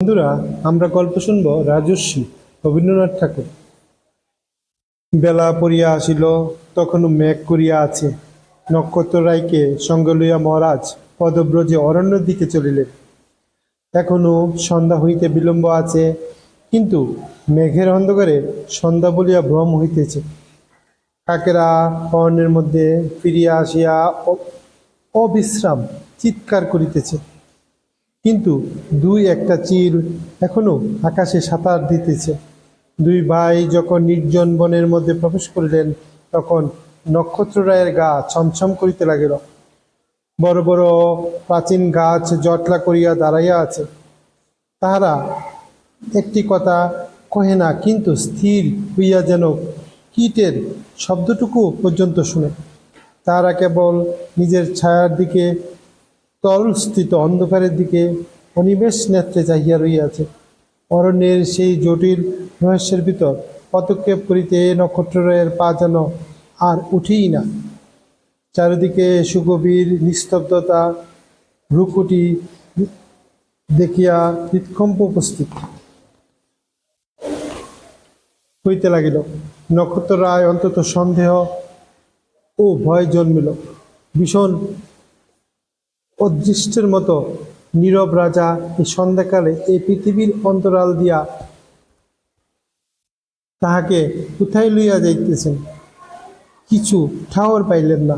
বন্ধুরা, আমরা গল্প শুনব রাজস্বী রবীন্দ্রনাথ ঠাকুর। বেলা পড়িয়া আসিল, তখনও মেঘ করিয়া আছে। নক্ষত্র রায়কে সঙ্গে লইয়া মহারাজ পদব্রজে অরণ্যের দিকে চলিলেন। এখনও সন্ধ্যা হইতে বিলম্ব আছে, কিন্তু মেঘের অন্ধকারে সন্ধ্যা বলিয়া ভ্রম হইতেছে। কাকেরা অরণ্যের মধ্যে ফিরিয়া আসিয়া অবিশ্রাম চিৎকার করিতেছে। দুই একটা চিল এখনও আকাশে সাঁতার দিতেছে। দুই ভাই যখন নির্জন বনের মধ্যে প্রবেশ করিলেন, তখন নক্ষত্ররায়ের গা ছমছম করিতে লাগিল। বড় বড় প্রাচীন গাছ জটলা করিয়া দাঁড়াইয়া আছে। তাহারা, একটি কথা কহে না, কিন্তু স্থির হইয়া যেন কীটের শব্দটুকু পর্যন্ত শুনে। তাহারা কেবল নিজের ছায়ার দিকে তরলস্থিত অন্ধকারের দিকে অনিমেষ নেত্রে চাহিয়া রইয়াছে অরণ্যের সেই জটিল রহস্যের ভিতর পদক্ষেপ করিতে নক্ষত্রের পা যেন আর উঠেই না। চারিদিকে সুগভীর নিস্তব্ধতা, ভ্রুকুটি দেখিয়া হৃৎকম্প উপস্থিত। হইতে লাগিল নক্ষত্র রায় অন্তত সন্দেহ ও ভয় জন্মিল। ভীষণ অদৃষ্টের মতো নীরব রাজা এই সন্ধ্যাকালে এই পৃথিবীর অন্তরাল দিয়া তাহাকে কোথায় লইয়া যাইতেছেন? কিছু ঠাওর পাইলেন না।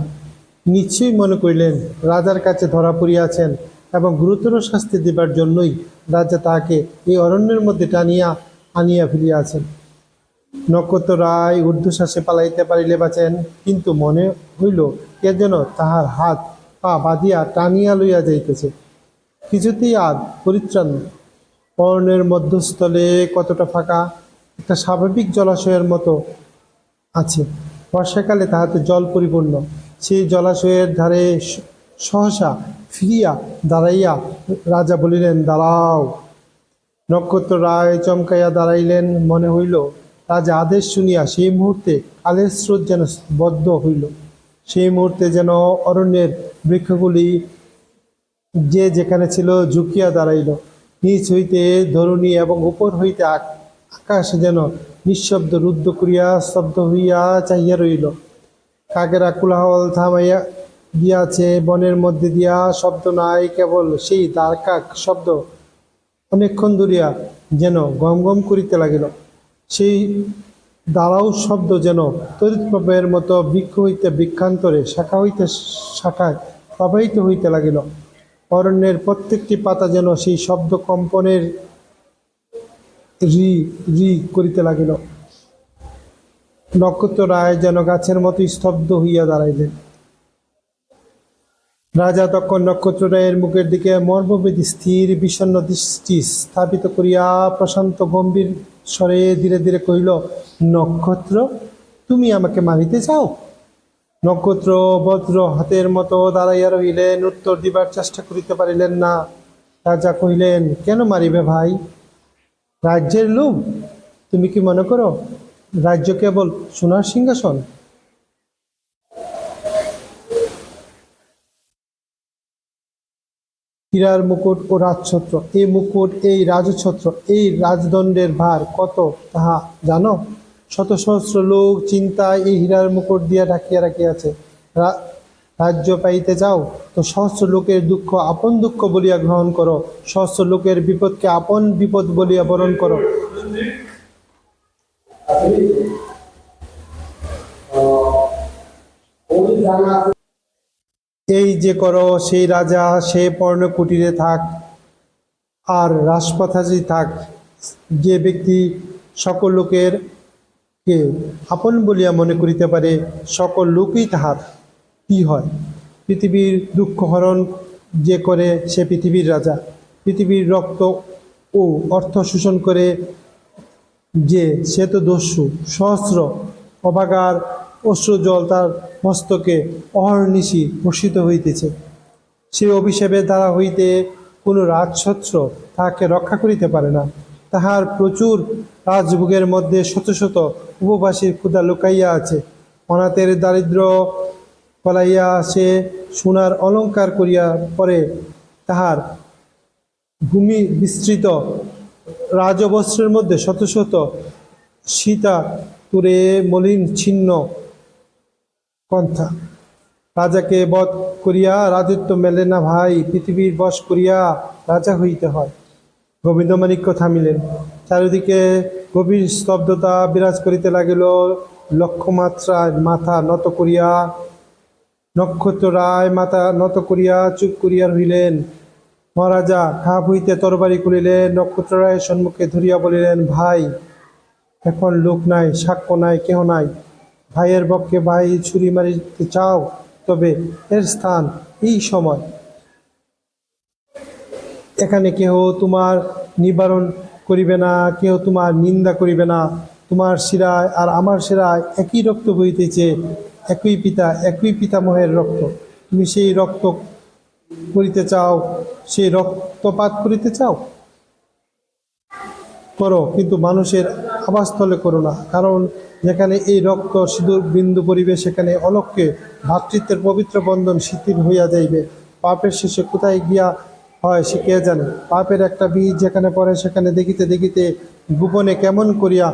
নিশ্চয়ই মনে করিলেন রাজার কাছে ধরা পড়িয়াছেন এবং গুরুতর শাস্তি দেবার জন্যই রাজা তাহাকে এই অরণ্যের মধ্যে টানিয়া আনিয়া ফিরিয়াছেন নক্ষত্র রায় ঊর্ধ্বশ্বাসে পালাইতে পারিলে বাঁচেন, কিন্তু মনে হইল কে যেন তাহার হাত পা বাঁধিয়া টানিয়া লইয়া যাইতেছে। কিছুতেই আর পরিত্রাণ। অরণ্যের মধ্যস্থলে কতটা ফাঁকা, একটা স্বাভাবিক জলাশয়ের মতো আছে। বর্ষাকালে তাহাতে জল পরিপূর্ণ। সেই জলাশয়ের ধারে সহসা ফিরিয়া দাঁড়াইয়া রাজা বলিলেন, দাঁড়াও। নক্ষত্র রায় চমকাইয়া দাঁড়াইলেন। মনে হইল, রাজা আদেশ শুনিয়া সেই মুহূর্তে কালের স্রোত যেন বদ্ধ হইল। সেই মুহূর্তে যেন অরণ্যের বৃক্ষগুলি যে যেখানে ছিল ঝুঁকিয়া দাঁড়াইল। নিচ হইতে ধরণী এবং উপর হইতে আকাশ যেন নিঃশব্দ রুদ্ধ করিয়া স্তব্ধ হইয়া চাহিয়া রইল। কাকেরা কুলাহল থামাইয়া দিয়াছে বনের মধ্যে দিয়া শব্দ নাই, কেবল সেই দ্বারকাক শব্দ অনেকক্ষণ ধরিয়া যেন গম গম করিতে লাগিল। সেই দাঁড়াও শব্দ যেন তড়িৎপ্রবাহের মতো বৃক্ষ হইতে বৃক্ষান্তরে শাখা হইতে শাখায় প্রবাহিত হইতে লাগিল। অরণ্যের প্রত্যেকটি পাতা যেন সেই শব্দ কম্পনের রি রি করিতে লাগিল। নক্ষত্র রায় যেন গাছের মতো স্তব্ধ হইয়া দাঁড়াইলেন। রাজা তখন নক্ষত্র রায়ের মুখের দিকে মর্মবেদী স্থির বিষণ্ণ দৃষ্টি স্থাপিত করিয়া প্রশান্ত গম্ভীর স্বরে ধীরে ধীরে কহিল, নক্ষত্র, তুমি আমাকে মারিতে চাও? নক্ষত্র বজ্র হাতের মতো দাঁড়াইয়া রহিলেন, উত্তর দিবার চেষ্টা করিতে পারিলেন না। রাজা কহিলেন, কেন মারিবে ভাই? রাজ্যের লোভ, তুমি কি মনে করো? রাজ্য কেবল সোনার সিংহাসন হীরার মুকুট ও রাজছত্র। এই মুকুট, এই রাজছত্র, এই রাজদণ্ডের ভার কত তাহা জানো? শত সহস্র লোক চিন্তায় এই হীরার মুকুট দিয়া ঢাকিয়া রাখিয়াছে। রাজ্য পাইতে যাও, তো সহস্র লোকের দুঃখ আপন দুঃখ বলিয়া গ্রহণ করো। সহস্র লোকের বিপদকে আপন বিপদ বলিয়া বরণ করো। এই যে করো, সেই রাজা, সে পর্ণকুটিরে থাক। আর রাজপথাজি থাক। যে ব্যক্তি সকল লোকের কে আপন বলিয়া মনে করিতে পারে, সকল লোকই তাহার কি হয়? পৃথিবীর দুঃখ হরণ যে করে সে পৃথিবীর রাজা। পৃথিবীর রক্ত ও অর্থ শোষণ করে যে, সে তো দস্যু, সহস্র অভাগার অশ্রুজল তার মস্তকে অহর্নিশি বর্ষিত হইতেছে। সে অভিশাপের দ্বারা হইতে কোনো রাজছত্র তাহাকে রক্ষা করিতে পারে না। তাহার প্রচুর রাজভোগের মধ্যে শত শত উপবাসীর ক্ষুদা লুকাইয়া আছে। অনাথের দারিদ্র পলাইয়া সে সোনার অলংকার করিয়া পরে তাহার ভূমি বিস্তৃত রাজবস্ত্রের মধ্যে শত শত সীতা তুরে মলিন ছিন্ন কন্থা রাজাকে বধ করিয়া রাজত্ব মেলে না ভাই, পৃথিবীর বশ করিয়া রাজা হইতে হয়। গোবিন্দমাণিক্য থামিলেন। চারিদিকে গভীর স্তব্ধতা বিরাজ করিতে লাগিল। লক্ষ্যমাত্রায় মাথা নত করিয়া, নক্ষত্র রায় মাথা নত করিয়া চুপ করিয়া রহিলেন। মহারাজা খাপ হইতে তরবারি খুলিলেন, নক্ষত্র রায়ের সম্মুখে ধরিয়া বলিলেন, ভাই, এখন লোক নাই, সাক্ষ্য নাই, কেহ নাই। ভাইয়ের পক্ষে ভাই ছুরি মারিতে চাও, তবে এর স্থান এই সময়। এখানে কেহ তোমার নিবারণ করিবে না, কেহ তোমার নিন্দা করিবে না। তোমার শিরায় আর আমার শিরায় একই রক্ত বইতেছে একই পিতা, একই পিতামহের রক্ত। তুমি সেই রক্ত করিতে চাও, সেই রক্তপাত করিতে চাও? করো, কিন্তু মানুষের আবাসস্থলে করো না। কারণ যেখানে এই রক্ত সিঁদুর বিন্দু পরিবে, সেখানে অলক্ষ্যে ভ্রাতৃত্বের পবিত্র বন্ধন শিথিল হইয়া যাইবে। পাপের শেষে কোথায় গিয়া হয় সে কে জানে? পাপের একটা বীজ যেখানে পড়ে, সেখানে দেখিতে দেখিতে গোপনে কেমন করিয়া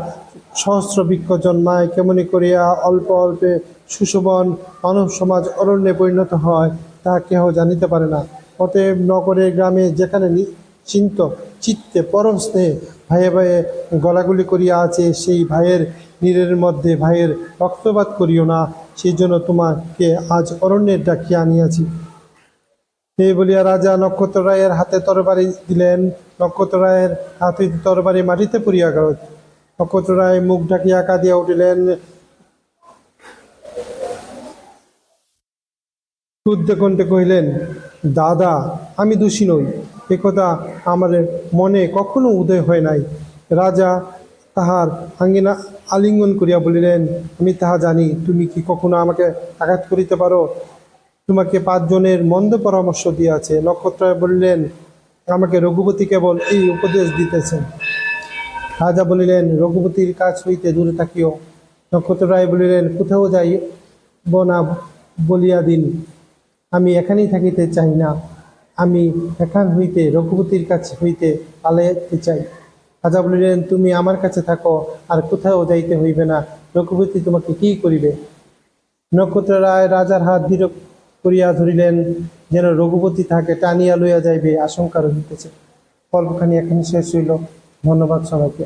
সহস্র বৃক্ষ জন্মায়, কেমনি করিয়া অল্প অল্পে সুশোভন মানব সমাজ অরণ্যে পরিণত হয়, তা কেহ জানিতে পারে না। অতএব নগরে গ্রামে যেখানে চিন্ত, চিত্তে পরম স্নেহে ভাইয়ে ভাইয়ে গলাগুলি করিয়া আছে, সেই ভাইয়ের নীরের মধ্যে ভাইয়ের রক্তপাত করিও না, সেই জন্য তোমাকে আজ অরণ্যের ডাকিয়া আনিয়াছি। এই বলিয়া রাজা নক্ষত্র রায়ের হাতে তরবারি দিলেন, নক্ষত্র রায়ের হাতে তরবারি মাটিতে পড়িয়া গেল। নক্ষত্র রায় মুখ ঢাকিয়া কাঁদিয়া উঠিলেন, ক্রুদ্ধ কণ্ঠে কহিলেন, দাদা, আমি দোষী নই। একথা আমাদের মনে কখনো উদয় হয় নাই। রাজা তাহার আঙ্গিনা আলিঙ্গন করিয়া বলিলেন, আমি তাহা জানি, তুমি কি কখনো আমাকে আঘাত করিতে পারো? তোমাকে পাঁচজনের মন্দ পরামর্শ দিয়াছে। নক্ষত্রায় বলিলেন, আমাকে রঘুপতি কেবল এই উপদেশ দিতেছেন। রাজা বলিলেন, রঘুপতির কাছ হইতে দূরে থাকিও। নক্ষত্র রায় বলিলেন, কোথাও যাইব না বলিয়া দিন। আমি এখানেই থাকিতে চাই না। আমি এখান হইতে, রঘুপতির কাছে হইতে পালাইতে চাই। রাজা বলিলেন, তুমি আমার কাছে থাকো, আর কোথাও যাইতে হইবে না। রঘুপতি তোমাকে কি করিবে? নক্ষত্র রায় রাজার হাত দৃঢ় করিয়া ধরিলেন, যেন রঘুপতি তাহাকে টানিয়া লইয়া যাইবে, আশঙ্কা রহিতেছে। গল্পখানি এখানে শেষ হইল। ধন্যবাদ সবাইকে।